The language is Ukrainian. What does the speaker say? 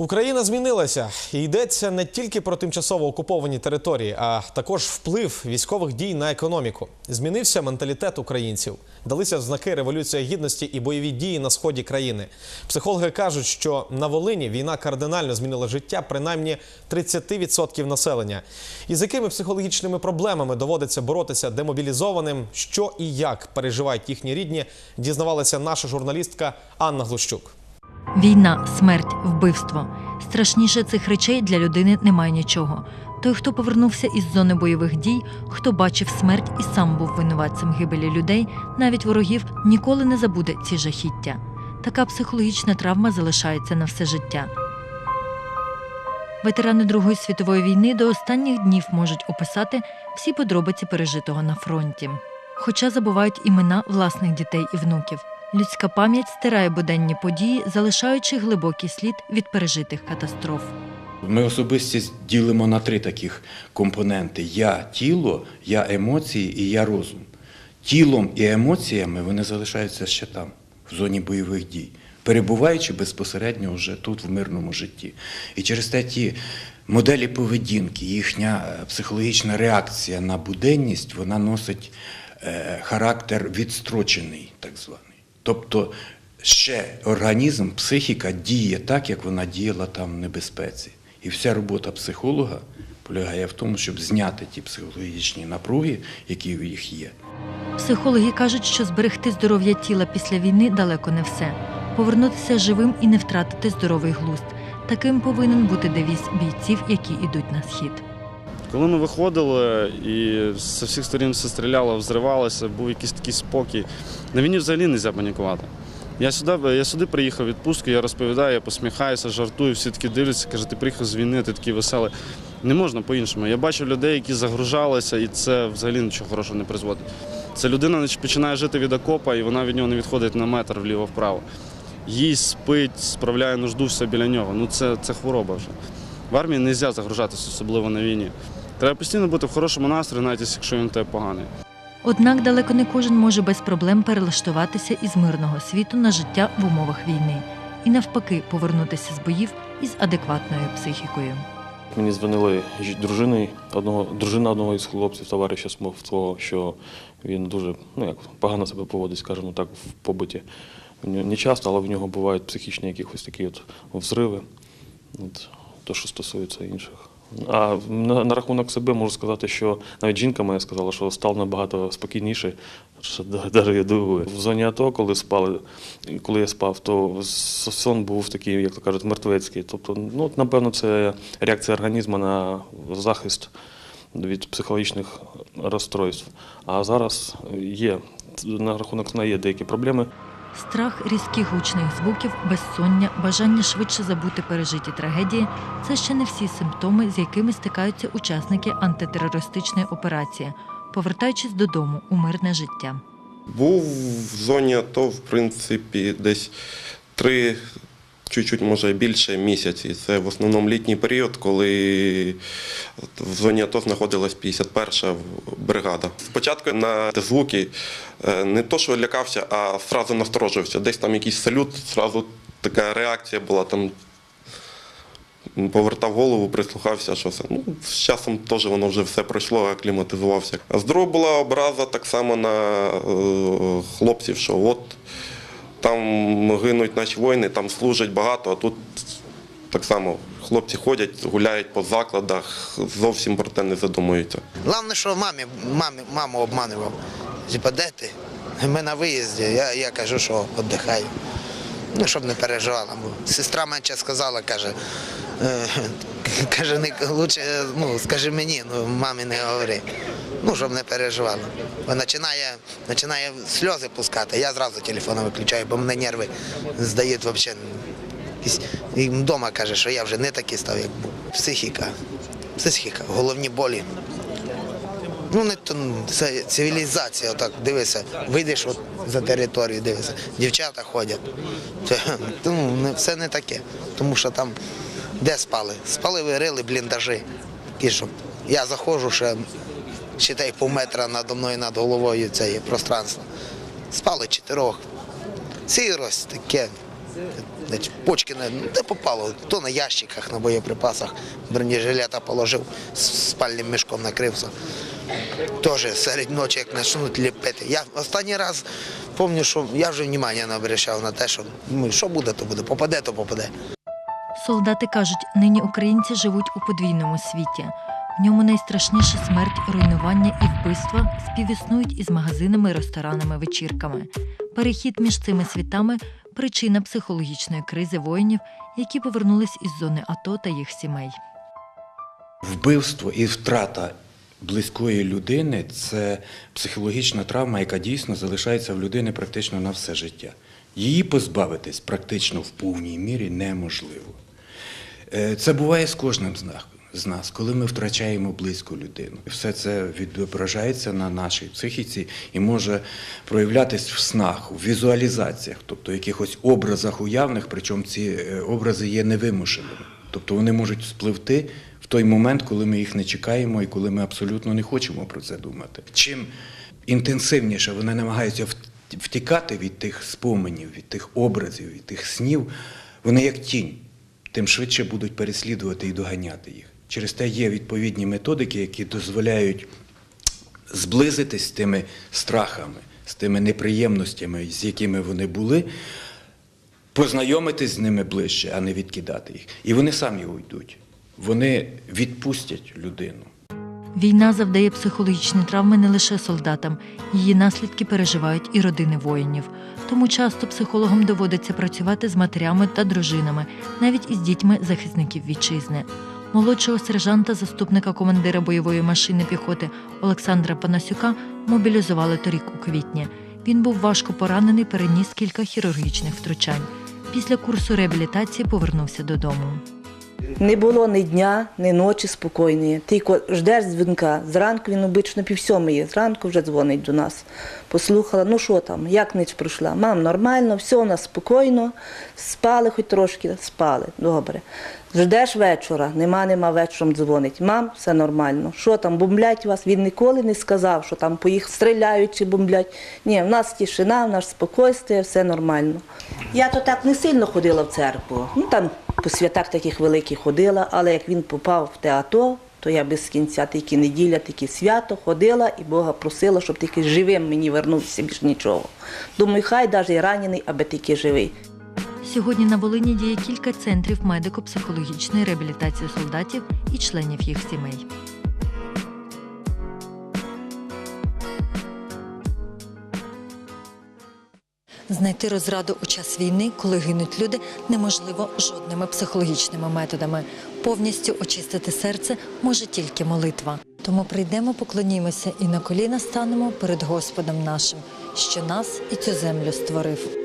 Україна змінилася і йдеться не тільки про тимчасово окуповані території, а також вплив військових дій на економіку. Змінився менталітет українців. Далися знаки революція гідності і бойові дії на сході країни. Психологи кажуть, що на Волині війна кардинально змінила життя принаймні 30% населення. І з якими психологічними проблемами доводиться боротися демобілізованим, що і як переживають їхні рідні, дізнавалася наша журналістка Анна Глущук. Війна, смерть, вбивство. Страшніше цих речей для людини немає нічого. Той, хто повернувся із зони бойових дій, хто бачив смерть і сам був винуватцем гибелі людей, навіть ворогів, ніколи не забуде ці жахіття. Така психологічна травма залишається на все життя. Ветерани Другої світової війни до останніх днів можуть описати всі подробиці пережитого на фронті. Хоча забувають імена власних дітей і внуків. Людська пам'ять стирає буденні події, залишаючи глибокий слід від пережитих катастроф. Ми особистість ділимо на три таких компоненти: я тіло, я емоції і я розум. Тілом і емоціями вони залишаються ще там, в зоні бойових дій, перебуваючи безпосередньо вже тут, в мирному житті. І через те ті моделі поведінки, їхня е, психологічна реакція на буденність, вона носить е, характер відстрочений, так званий. Тобто ще організм, психіка діє так, як вона діяла там в небезпеці. І вся робота психолога полягає в тому, щоб зняти ті психологічні напруги, які в їх є. Психологи кажуть, що зберегти здоров'я тіла після війни далеко не все. Повернутися живим і не втратити здоровий глузд. Таким повинен бути девіз бійців, які йдуть на схід. Коли ми виходили і з всіх сторін все стріляло, взривалося, був якийсь такий спокій. На війні взагалі не можна панікувати. Я сюди, я сюди приїхав відпустку, я розповідаю, я посміхаюся, жартую, всі такі дивляться, кажуть, ти приїхав з війни, ти такий веселий. Не можна по-іншому. Я бачив людей, які загружалися, і це взагалі нічого хорошого не призводить. Це людина починає жити від окопа, і вона від нього не відходить на метр вліво-вправо. Їсть, спить, справляє нужду все біля нього. Ну це, це хвороба вже. В армії не можна загружатися, особливо на війні. Треба постійно бути в хорошому настрої, навіть якщо він тебе поганий. Однак далеко не кожен може без проблем перелаштуватися із мирного світу на життя в умовах війни і навпаки повернутися з боїв із адекватною психікою. Мені дзвонили дружини одного, дружина одного із хлопців, товариша свого, що він дуже ну, як, погано себе поводить, скажімо так, в побуті. Не часто, але в нього бувають психічні якісь такі от взриви. От, то, що стосується інших. А на, на рахунок себе можу сказати, що навіть жінка моя сказала, що став набагато спокійніше, що навіть я дивую. В зоні АТО, коли спали, коли я спав, то сон був такий, як то кажуть, мертвецький. Тобто, ну, напевно, це реакція організму на захист від психологічних розстройств. А зараз є на рахунок сна є деякі проблеми. Страх різких гучних звуків, безсоння, бажання швидше забути пережиті трагедії це ще не всі симптоми, з якими стикаються учасники антитерористичної операції, повертаючись додому у мирне життя. Був в зоні АТО, в принципі, десь три, чуть-чуть, може більше місяці. Це в основному літній період, коли в зоні АТО знаходилась 51-ша бригада. Спочатку на звуки е, не то, що лякався, а одразу насторожився. Десь там якийсь салют, одразу така реакція була там. Повертав голову, прислухався, що це. Ну, з часом теж воно вже все пройшло, акліматизувався. А з другого була образа так само на е, хлопців, що от там гинуть наші воїни, там служать багато, а тут так само хлопці ходять, гуляють по закладах, зовсім про те не задумуються. Головне, що мамі, мамі, маму обманював. Типа, де ти? Ми на виїзді. Я, я кажу, що віддихаю. Ну, щоб не переживала. Сестра менше сказала, каже, е, каже, не лучше, ну, скажи мені, ну мамі не говори. Ну, щоб не переживала. Починає, починає сльози пускати. Я зразу телефон виключаю, бо мене нерви здають взагалі. І вдома каже, що я вже не такий став, як був. Психіка. Психіка, головні болі. Ну, не то це цивілізація, отак дивися, вийдеш от за територію, дивися, дівчата ходять. Це, ну, все не таке. Тому що там де спали? Спали, вирили бліндажі. Що? Я заходжу ще, считай, пів метра надо мною над головою це є пространство. Спали чотирьох. Сірость таке. Почки не, де попало, то на ящиках, на боєприпасах, бронежилета положив, спальним мішком накрився. Теж серед ночі, як почнуть ліпити. Я останній раз пам'ятаю, що я вже внимання не обращав на те, що ну, що буде, то буде, попаде, то попаде. Солдати кажуть, нині українці живуть у подвійному світі. Ньому найстрашніша смерть, руйнування і вбивства співіснують із магазинами, ресторанами, вечірками. Перехід між цими світами причина психологічної кризи воїнів, які повернулись із зони АТО та їх сімей. Вбивство і втрата близької людини це психологічна травма, яка дійсно залишається в людини практично на все життя. Її позбавитись практично в повній мірі неможливо. Е, Це буває з кожним з нас, з нас, коли ми втрачаємо близьку людину. Все це відображається на нашій психіці і може проявлятись в снах, в візуалізаціях, тобто в якихось образах уявних, причому ці е, образи є невимушеними. Тобто вони можуть спливти в той момент, коли ми їх не чекаємо і коли ми абсолютно не хочемо про це думати. Чим інтенсивніше вони намагаються вт- втікати від тих споменів, від тих образів, від тих снів, вони як тінь, тим швидше будуть переслідувати і доганяти їх. Через те є відповідні методики, які дозволяють зблизитись з тими страхами, з тими неприємностями, з якими вони були, познайомитись з ними ближче, а не відкидати їх. І вони самі уйдуть. Вони відпустять людину. Війна завдає психологічні травми не лише солдатам, її наслідки переживають і родини воїнів. Тому часто психологам доводиться працювати з матерями та дружинами, навіть із дітьми захисників вітчизни. Молодшого сержанта, заступника командира бойової машини піхоти Олександра Панасюка мобілізували торік у квітні. Він був важко поранений, переніс кілька хірургічних втручань. Після курсу реабілітації повернувся додому. Не було ні дня, ні ночі спокійної. Тільки ждеш дзвінка. Зранку він обично пів сьомої, зранку вже дзвонить до нас. Послухала, ну що там, як ніч пройшла? Мам, нормально, все у нас спокійно. Спали хоч трошки, спали, добре. Ждеш вечора, нема, нема вечором дзвонить. Мам, все нормально. Що там, бомблять вас? Він ніколи не сказав, що там по їх стріляють чи бомблять. Ні, в нас тишина, в нас спокійствие, все нормально. Я то так не сильно ходила в церкву. Ну там по святах таких великих ходила, але як він попав в театр, то я без кінця тільки неділя, тільки свято ходила і Бога просила, щоб тільки живим мені вернувся більш нічого. Думаю, хай навіть і ранений, аби тільки живий. Сьогодні на Волині діє кілька центрів медико-психологічної реабілітації солдатів і членів їх сімей. Знайти розраду у час війни, коли гинуть люди, неможливо жодними психологічними методами. Повністю очистити серце може тільки молитва. Тому прийдемо, поклонімося і на коліна станемо перед Господом нашим, що нас і цю землю створив.